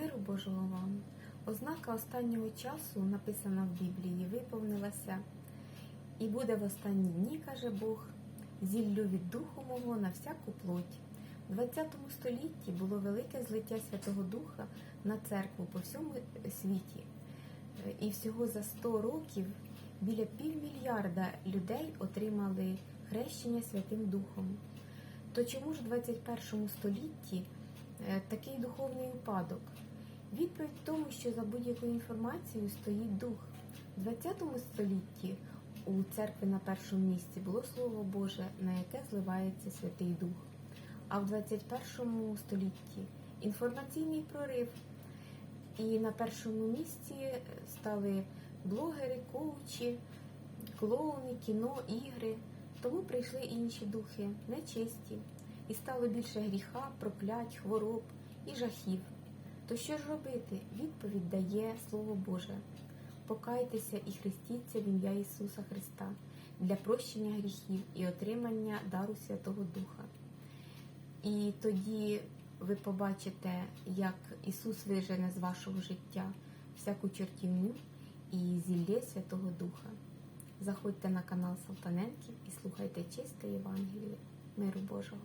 Миру Божого вам. Ознака останнього часу, написана в Біблії, виповнилася. І буде в останні дні, каже Бог, зіллю від духу мого на всяку плоть. У 20 столітті було велике злиття Святого Духа на церкву по всьому світі. І всього за 100 років біля півмільярда людей отримали хрещення Святим Духом. То чому ж в 21 столітті такий духовний упадок? Відповідь в тому, що за будь-якою інформацією стоїть дух. У 20 столітті у церкві на першому місці було Слово Боже, на яке зливається Святий Дух. А в 21 столітті інформаційний прорив. І на першому місці стали блогери, коучі, клоуни, кіно, ігри. Тому прийшли інші духи, нечисті, і стало більше гріха, проклять, хвороб і жахів. То що ж робити? Відповідь дає Слово Боже. Покайтеся і хрестіться в ім'я Ісуса Христа для прощення гріхів і отримання дару Святого Духа. І тоді ви побачите, як Ісус вижене з вашого життя всяку чортівню і зілє Святого Духа. Заходьте на канал Салтаненків і слухайте чисте Євангеліє. Миру Божого!